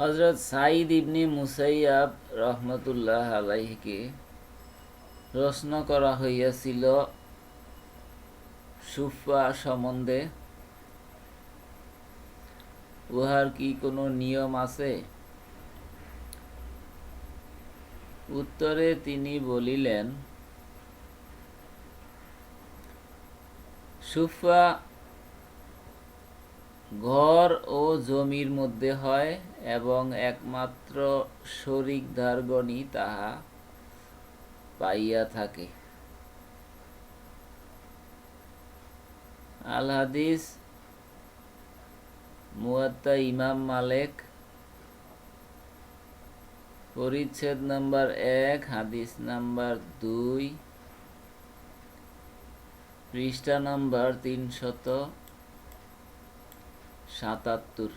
হজরত সাইদ ইবনি মুসাইয়াব রহমতুল্লাহ আলাইহিকে প্রশ্ন করা হইয়াছিল সুফা সম্বন্ধে, উহার কি কোনো নিয়ম আছে? উত্তরে তিনি বলিলেন, সুফা ঘর ও জমির মধ্যে হয় এবং একমাত্র শরিকদারগণই তাহা পাইয়া থাকে। আল হাদিস মুয়াত্তা ইমাম মালেক, পরিচ্ছেদ নাম্বার এক, হাদিস নাম্বার দুই, পৃষ্ঠা নাম্বার তিনশত সাতাত্তর।